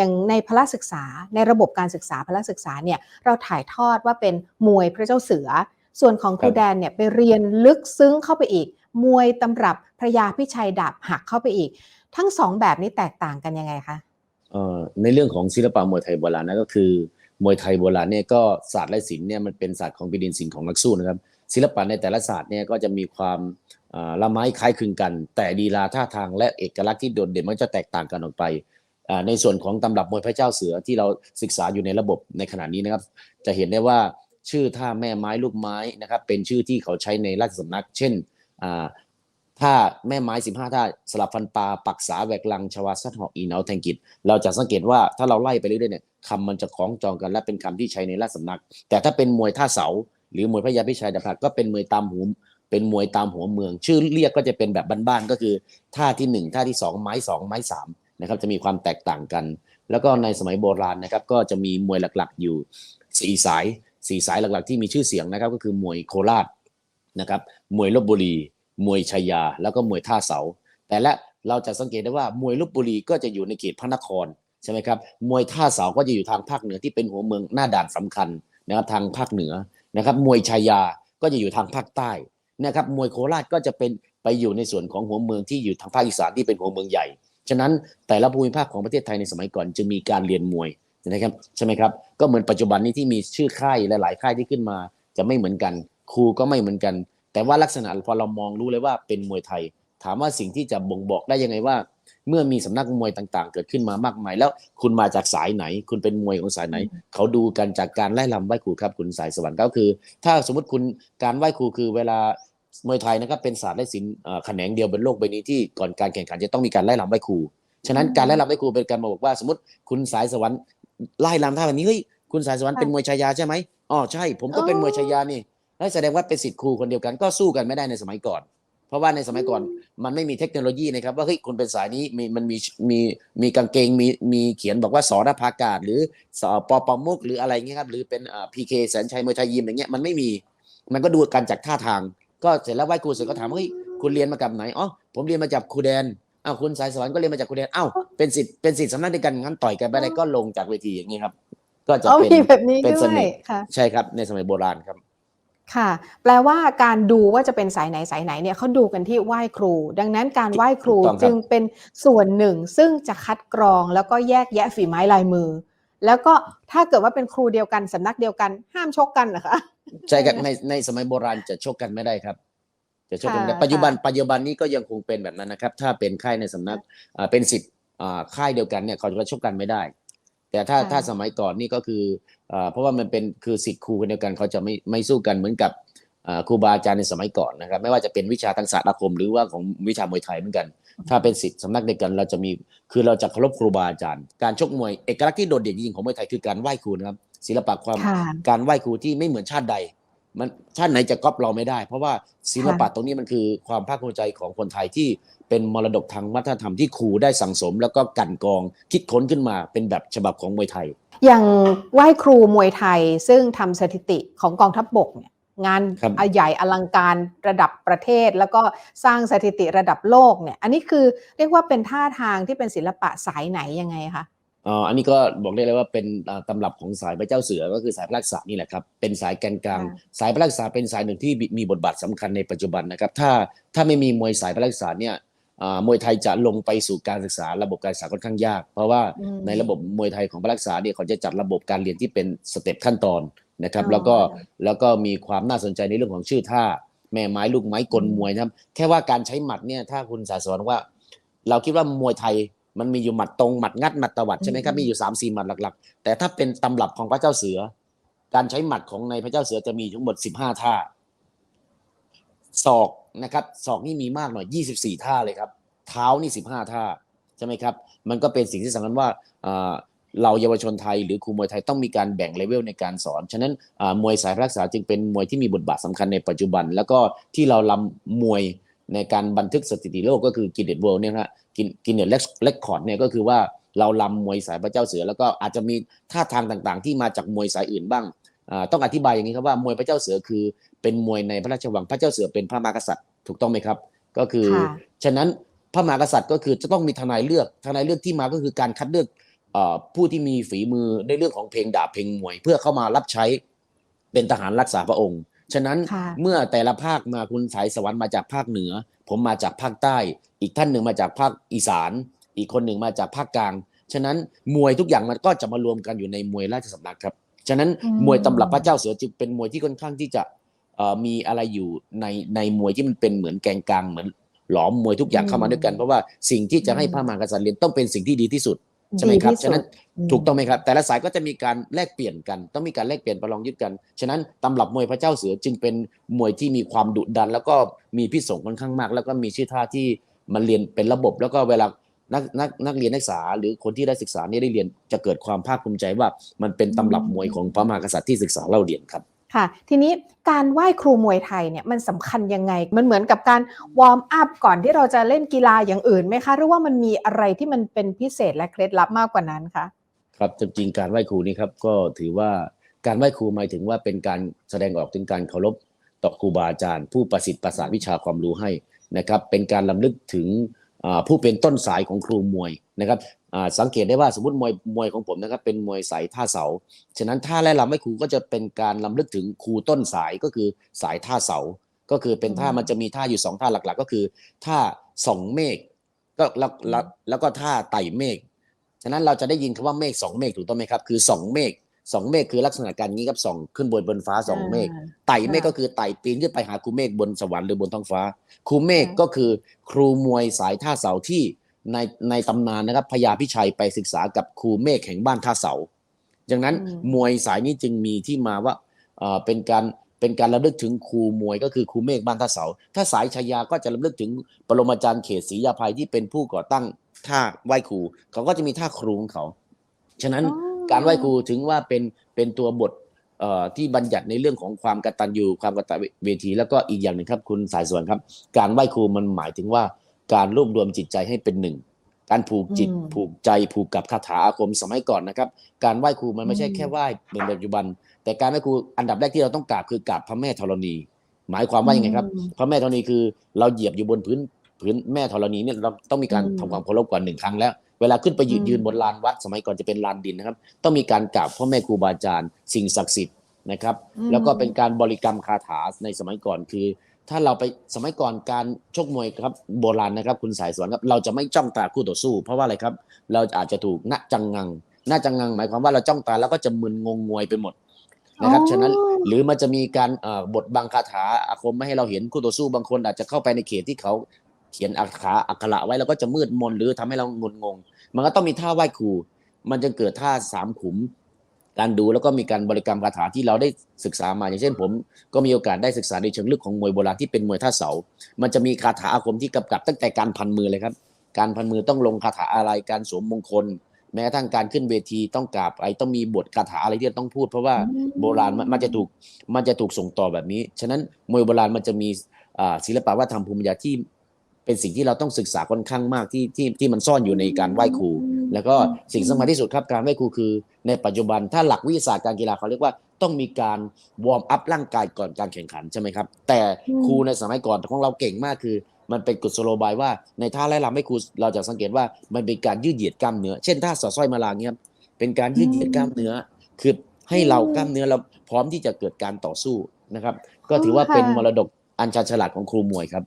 อย่างในพละศึกษาในระบบการศึกษาพละศึกษาเนี่ยเราถ่ายทอดว่าเป็นมวยพระเจ้าเสือ ส่วนของครูแดนเนี่ยไปเรียนลึกซึ้งเข้าไปอีก มวยตำรับพระยาพิชัยดาบหักเข้าไปอีก ทั้งสองแบบนี้แตกต่างกันยังไงคะเอ่อในเรื่องของศิลปะมวยไทยโบราณนะก็คือมวยไทยโบราณเนี่ยก็ศาสตร์และศิลป์เนี่ยมันเป็นศาสตร์ของแผ่นดินศิลป์ของนักสู้นะครับศิลปะในแต่ละศาสตร์เนี่ยก็จะมีความละไม้คล้ายคลึงกัน แต่ดีลาท่าทางและเอกลักษณ์ที่โดดเด่นมันจะแตกต่างกันออกไป ในส่วนของตำรับมวยพระเจ้าเสือที่เราศึกษาอยู่ในระบบในขณะนี้นะครับ จะเห็นได้ว่าชื่อท่าแม่ไม้ลูกไม้นะครับเป็นชื่อที่เขาใช้ในราชสำนัก เช่นท่าแม่ไม้ 15 ท่าสลับฟันปลาปักษาแหวกลังชวาสัตหอกอีเนาแทงกิจเราจะสังเกตว่าถ้าเราไล่ไปเรื่อยๆเนี่ยคำมันจะคล้องจองกันและเป็นคำที่ใช้ในราชสำนัก แต่ถ้าเป็นมวยท่าเสา หรือมวยพระยาพิชัยดาบหักก็เป็นมวยตามหูเป็นมวยตามหัวเมือง ชื่อเรียกก็จะเป็นแบบบ้านๆก็คือ ท่าที่หนึ่งท่าที่สองไม้สองไม้สาม นะครับจะมีความแตกต่างกัน แล้วก็ในสมัยโบราณนะครับก็จะมีมวยหลักๆอยู่สี่สายสี่สายหลักๆ ที่มีชื่อเสียงนะครับก็คือมวยโคราชนะครับมวยลบบุรี มวยชัยยา แล้วก็มวยท่าเสา แต่ละเราจะสังเกตได้ว่ามวยลบบุรีก็จะอยู่ในเขตพระนครใช่ไหมครับมวยท่าเสาก็จะอยู่ทางภาคเหนือที่เป็นหัวเมืองหน้าด่านสำคัญนะครับทางภาคเหนือนะครับมวยชัยยาก็จะอยู่ทางภาคใต้นะครับมวยโคราชก็จะเป็นไปอยู่ในส่วนของหัวเมืองที่อยู่ทางภาคอีสานที่เป็นหัวเมืองใหญ่ ฉะนั้นแต่ละภูมิภาคของประเทศไทยในสมัยก่อนจึงมีการเรียนมวยนะครับใช่ไหมครับก็เหมือนปัจจุบันนี้ที่มีชื่อค่ายหลายๆค่ายที่ขึ้นมา จะไม่เหมือนกันครูก็ไม่เหมือนกัน แต่ว่าลักษณะพอเรามองรู้เลยว่าเป็นมวยไทย ถามว่าสิ่งที่จะบ่งบอกได้ยังไงว่า เมื่อมีสำนักมวยต่างๆ เกิดขึ้นมามากมาย แล้วคุณมาจากสายไหน คุณเป็นมวยของสายไหน เขาดูกันจากการไล่ลำไหว้ครูครับคุณสายสวรรค์ก็คือ ถ้าสมมติคุณการไหว้ครูคือเวลา มวยไทยนะครับเป็นศาสตร์และศิลป์เอ่อแขนงเดียวบนโลกใบนี้ที่ก่อนการแข่งขันจะต้องมีการไล่ลำไหว้ครู ฉะนั้นการไล่ลำไหว้ครูเป็นการมาบอกว่า สมมติคุณสายสวรรค์ไล่ลำท่าแบบนี้เฮ้ยคุณสายสวรรค์ค่ะเป็นมวยชายาใช่ไหมอ๋อใช่ ผมก็เป็นมวยชายานี่นั่นแสดงว่าเป็นสิทธิ์ครูคนเดียวกันก็สู้กันไม่ได้ในสมัยก่อน เพราะว่าในสมัยก่อนมันไม่มีเทคโนโลยีนะครับว่าเฮ้ยคุณเป็นสายนี้มีมันมีมีมีกางเกงมีมีเขียนบอกว่าสอนภากาศ หรือสอปอปอมุกหรืออะไรเงี้ยครับหรือเป็นอ่าพีเคแสนชัยมวยไทยยิมอย่างเงี้ยมันไม่มีมันก็ดูกันจากท่าทาง ก็เสร็จแล้วไหว้ครูเสร็จก็ถามว่าเฮ้ยคุณเรียนมากับไหนอ๋อผมเรียนมาจากครูแดนอ้าวคุณสายสวรรค์ก็เรียนมาจากครูแดนอ้าวเป็นสิทธิ์เป็นสิทธิ์สำนักเดียวกันงั้นต่อยกันไปได้ก็ลงจากเวทีอย่างนี้ครับ ก็จะอ๋อเป็นมีแบบนี้เป็นด้เสวยน่ห์ค่ะใช่ครับ ในสมัยโบราณครับ ค่ะ แปลว่าการดูว่าจะเป็นสายไหนสายไหนเนี่ยเขาดูกันที่ไหว้ครู ดังนั้นการไหว้ครูถูกต้องครับจึงเป็นส่วนหนึ่ง ซึ่งจะคัดกรองแล้วก็แยกแยะฝีไม้ลายมือ แล้วก็ถ้าเกิดว่าเป็นครูเดียวกันสำนักเดียวกัน ห้ามชกกันเหรอคะใช่ครับในในสมัยโบราณจะชกกันไม่ได้ครับ จะชกกันไม่ได้ค่ะปัจจุบันค่ะปัจจุบันนี้ก็ยังคงเป็นแบบนั้นนะครับ ถ้าเป็นค่ายในสำนักอ่าเป็นสิทธิ์อ่าค่ายเดียวกันเนี่ยเขาจะชกกันไม่ได้ แต่ถ้าค่ะถ้าสมัยก่อนนี่ก็คืออ่าเพราะว่ามันเป็นคือสิทธิ์ครูคนเดียวกันเขาจะไม่ไม่สู้กันเหมือนกับอ่าครูบาอาจารย์ในสมัยก่อนนะครับ ไม่ว่าจะเป็นวิชาทางศาสตร์อาคม หรือว่าของวิชามวยไทยเหมือนกัน ถ้าเป็นสิทธิ์สำนักเดียวกันเราจะมีคือเราจะเคารพครูบาอาจารย์ การชกมวยเอกลักษณ์ที่โดดเด่นจริงๆของมวยไทยคือการไหว้ครูนะครับศิลปะความค่ะการไหว้ครูที่ไม่เหมือนชาติใด มันชาติไหนจะก๊อปเราไม่ได้ เพราะว่าศิลปะตรงนี้มันคือความภาคภูมิใจของคนไทยที่เป็นมรดกทางวัฒนธรรมที่ครูได้สั่งสม แล้วก็กลั่นกรองคิดค้นขึ้นมาเป็นแบบฉบับของมวยไทย อย่างไหว้ครูมวยไทยซึ่งทำสถิติของกองทัพบกเนี่ย งานครับใหญ่อลังการระดับประเทศ แล้วก็สร้างสถิติระดับโลกเนี่ย อันนี้คือเรียกว่าเป็นท่าทางที่เป็นศิลปะสายไหนยังไงคะอ่าอันนี้ก็บอกได้เลยว่าเป็นอ่าตำรับของสายพระเจ้าเสือก็คือสายพระรักษานี่แหละครับ เป็นสายแกนกลางค่ะสายพระรักษาเป็นสายหนึ่งที่มีมีบทบาทสำคัญในปัจจุบันนะครับ ถ้าถ้าไม่มีมวยสายพระรักษาเนี่ยอ่ามวยไทยจะลงไปสู่การศึกษาระบบการศึกษาค่อนข้างยาก เพราะว่าอืมในระบบมวยไทยของพระรักษาเนี่ยเขาจะจัดระบบการเรียนที่เป็นสเต็ปขั้นตอน นะครับอ๋อแล้วก็แล้วก็มีความน่าสนใจในเรื่องของชื่อท่าแม่ไม้ลูกไม้กลมวยนะครับ แค่ว่าการใช้หมัดเนี่ยถ้าคุณสาสอนว่า เราคิดว่ามวยไทยมันมีอยู่หมัดตรงหมัดงัดหมัดตวัดใช่ไหมครับอืมมีอยู่สามสี่หมัดหลักๆ แต่ถ้าเป็นตำรับของพระเจ้าเสือ การใช้หมัดของในพระเจ้าเสือจะมีทั้งหมดสิบห้าท่าศอกนะครับศอกนี่มีมากหน่อยยี่สิบสี่ท่าเลยครับ เท้านี่สิบห้าท่าใช่ไหมครับ มันก็เป็นสิ่งที่สำคัญว่าอ่า เราเยาวชนไทยหรือครูมวยไทยต้องมีการแบ่งเลเวลในการสอน ฉะนั้นอ่ามวยสายพระรักษาจึงเป็นมวยที่มีบทบาทสำคัญในปัจจุบัน แล้วก็ที่เราลำมวยในการบันทึกสถิติโลกก็คือกินเน็ตเวิลด์เนี่ยนะฮะกินกินเน็ตเล็กคอร์ดเนี่ยก็คือว่าเราลำมวยสายพระเจ้าเสือ แล้วก็อาจจะมีท่าทางต่างๆ ที่มาจากมวยสายอื่นบ้างอ่าต้องอธิบายอย่างนี้ครับว่ามวยพระเจ้าเสือคือเป็นมวยในพระราชวังพระเจ้าเสือเป็นพระมหากษัตริย์ถูกต้องไหมครับ ก็คือค่ะฉะนั้นพระมหากษัตริย์ก็คือจะต้องมีทนายเลือกทนายเลือกที่มาก็คือการคัดเลือกเอ่อ ผู้ที่มีฝีมือในเรื่องของเพลงดาบเพลงมวย เพื่อเข้ามารับใช้เป็นทหารรักษาพระองค์ ฉะนั้นค่ะเมื่อแต่ละภาคมาคุณสายสวรรค์มาจากภาคเหนือ ผมมาจากภาคใต้ อีกท่านหนึ่งมาจากภาคอีสาน อีกคนหนึ่งมาจากภาคกลาง ฉะนั้นมวยทุกอย่างมันก็จะมารวมกันอยู่ในมวยราชสำนักครับ ฉะนั้นอืมมวยตำรับพระเจ้าเสือจึงเป็นมวยที่ค่อนข้างที่จะเอ่อมีอะไรอยู่ในในมวยที่มันเป็นเหมือนแกงกลางเหมือนหลอมมวยทุกอย่างเข้ามาด้วยกันเพราะว่าสิ่งที่จะให้พระมหากษัตริย์เรียนต้องเป็นสิ่งที่ดีที่สุด ใช่ไหมครับดีที่สุดฉะนั้นอืมถูกต้องไหมครับ แต่ละสายก็จะมีการแลกเปลี่ยนกัน ต้องมีการแลกเปลี่ยนประลองยึดกันฉะนั้นตำรับมวยพระเจ้าเสือจึงเป็นมวยที่มีความดุดัน แล้วก็มีพิษสงค่อนข้างมาก แล้วก็มีชื่อท่าที่มันเรียนเป็นระบบ แล้วก็เวลานักนักนักเรียนนักศึกษา หรือคนที่ได้ศึกษาเนี่ยได้เรียนจะเกิดความภาคภูมิใจว่ามันเป็นตำรับมวยของพระมหากษัตริย์ที่ศึกษาเล่าเรียนครับ ค่ะ ทีนี้การไหว้ครูมวยไทยเนี่ยมันสำคัญยังไง มันเหมือนกับการวอร์มอัพก่อนที่เราจะเล่นกีฬาอย่างอื่นไหมคะ หรือว่ามันมีอะไรที่มันเป็นพิเศษและเคล็ดลับมากกว่านั้นคะ ครับจริงๆการไหว้ครูนี่ครับก็ถือว่าการไหว้ครูหมายถึงว่าเป็นการแสดงออกถึงการเคารพต่อครูบาอาจารย์ ผู้ประสิทธิ์ประสาทวิชาความรู้ให้นะครับ เป็นการลำลึกถึงผู้เป็นต้นสายของครูมวยนะครับ สังเกตได้ว่าสมมติมวยมวยของผมนะครับเป็นมวยสายท่าเสา ฉะนั้นท่าและลำไหว้ครูก็จะเป็นการลำลึกถึงครูต้นสายก็คือสายท่าเสา ก็คือเป็นท่าอืมมันจะมีท่าอยู่สองท่าหลักๆ ก็คือท่าส่องเมฆก็แล้วแล้วแล้วก็ท่าไต่เมฆ ฉะนั้นเราจะได้ยินคำว่าเมฆสองเมฆถูกต้องไหมครับ คือสองเมฆสองเมฆคือลักษณะการงี้ครับส่องขึ้นบนบนฟ้าสองเมฆอ่าไต่เมฆค่ะก็คือไต่ปีนขึ้นไปหาครูเมฆบนสวรรค์หรือบนท้องฟ้า ครูเมฆค่ะก็คือครูมวยสายท่าเสาที่ ในในตำนานนะครับพญาพิชัยไปศึกษากับครูเมฆแห่งบ้านท่าเสาดังนั้นอืมมวยสายนี้จึงมีที่มาว่าเอ่อเป็นการเป็นการระลึกถึงครูมวยก็คือครูเมฆบ้านท่าเสา ถ้าสายชายาก็จะระลึกถึงปรมาจารย์เขตศรียาภัยที่เป็นผู้ก่อตั้งท่าไหว้ครู เขาก็จะมีท่าครูของเขา ฉะนั้นอ๋อการไหว้ครูถึงว่าเป็นเป็นตัวบทเอ่อที่บัญญัติในเรื่องของความกตัญญูความกตเวที แล้วก็อีกอย่างหนึ่งครับคุณสายสวนครับ การไหว้ครูมันหมายถึงว่า การรวบรวมจิตใจให้เป็นหนึ่ง การผูกจิตอืมผูกใจผูกกับคาถาอาคมสมัยก่อนนะครับ การไหว้ครูมันไม่ใช่อืมแค่ไหว้เหมือนปัจจุบัน แต่การไหว้ครูอันดับแรกที่เราต้องกราบคือกราบพระแม่ธรณี หมายความว่ายังไงครับอืมพระแม่ธรณีคือเราเหยียบอยู่บนพื้นพื้นแม่ธรณีเนี่ยเราต้องมีการอืมทำความเคารพก่อนหนึ่งครั้งแล้วเวลาขึ้นไปยืนอืมยืนบนลานวัด สมัยก่อนจะเป็นลานดินนะครับ ต้องมีการกราบพ่อแม่ครูบาอาจารย์ สิ่งศักดิ์สิทธิ์นะครับอืมแล้วก็เป็นการบริกรรมคาถาในสมัยก่อนคือ ถ้าเราไปสมัยก่อนการชกมวยครับโบราณนะครับ คุณสายสวนครับเราจะไม่จ้องตาคู่ต่อสู้ เพราะว่าอะไรครับ เราอาจจะถูกณจังงังณจังงัง หมายความว่าเราจ้องตาแล้วก็จะมึนงงงวยไปหมดนะครับอ๋อฉะนั้นหรือมันจะมีการเอ่อบทบังคาถาอาคมไม่ให้เราเห็นคู่ต่อสู้บางคนอาจจะเข้าไปในเขตที่เขาเขียนอักขระอักขระไว้แล้วก็จะมืดมนหรือทำให้เรางุนงง มันก็ต้องมีท่าไหว้ครู มันจะเกิดท่าสามขุม การดูแล้วก็มีการบริกรรมคาถาที่เราได้ศึกษามา อย่างเช่นผมก็มีโอกาสได้ศึกษาในเชิงลึกของมวยโบราณที่เป็นมวยท่าเสา มันจะมีคาถาอาคมที่กำกับตั้งแต่การพันมือเลยครับ การพันมือต้องลงคาถาอะไรการสวมมงคล แม้กระทั่งการขึ้นเวทีต้องกราบอะไรต้องมีบทคาถาอะไรที่ต้องพูด เพราะว่าอืมโบราณมันมันจะถูกมันจะถูกส่งต่อแบบนี้ ฉะนั้นมวยโบราณมันจะมีอ่าศิลปะวัฒนธรรมภูมิปัญญาที่เป็นสิ่งที่เราต้องศึกษาค่อนข้างมากที่ที่ที่มันซ่อนอยู่ในการไหว้ครู แล้วก็สิ่งสำคัญที่สุดครับการไหว้ครูคือ ในปัจจุบันถ้าหลักวิทยาศาสตร์การกีฬาเขาเรียกว่าต้องมีการวอร์มอัพร่างกายก่อนการแข่งขันใช่ไหมครับ แต่อืมครูในสมัยก่อนของเราเก่งมากคือ มันเป็นกุศโลบายว่าในท่าไล่ลำให้ครูเราจะสังเกตว่ามันเป็นการยืดเหยียดกล้ามเนื้อเช่นท่าสอดสร้อยมาลาเงี้ยครับเป็นการยืดเหยียดกล้ามเนื้อคือให้เรากล้ามเนื้อเราพร้อมที่จะเกิดการต่อสู้นะครับ ก็ถือว่าเป็นค่ะมรดกอันชาญฉลาดของครูมวยครับ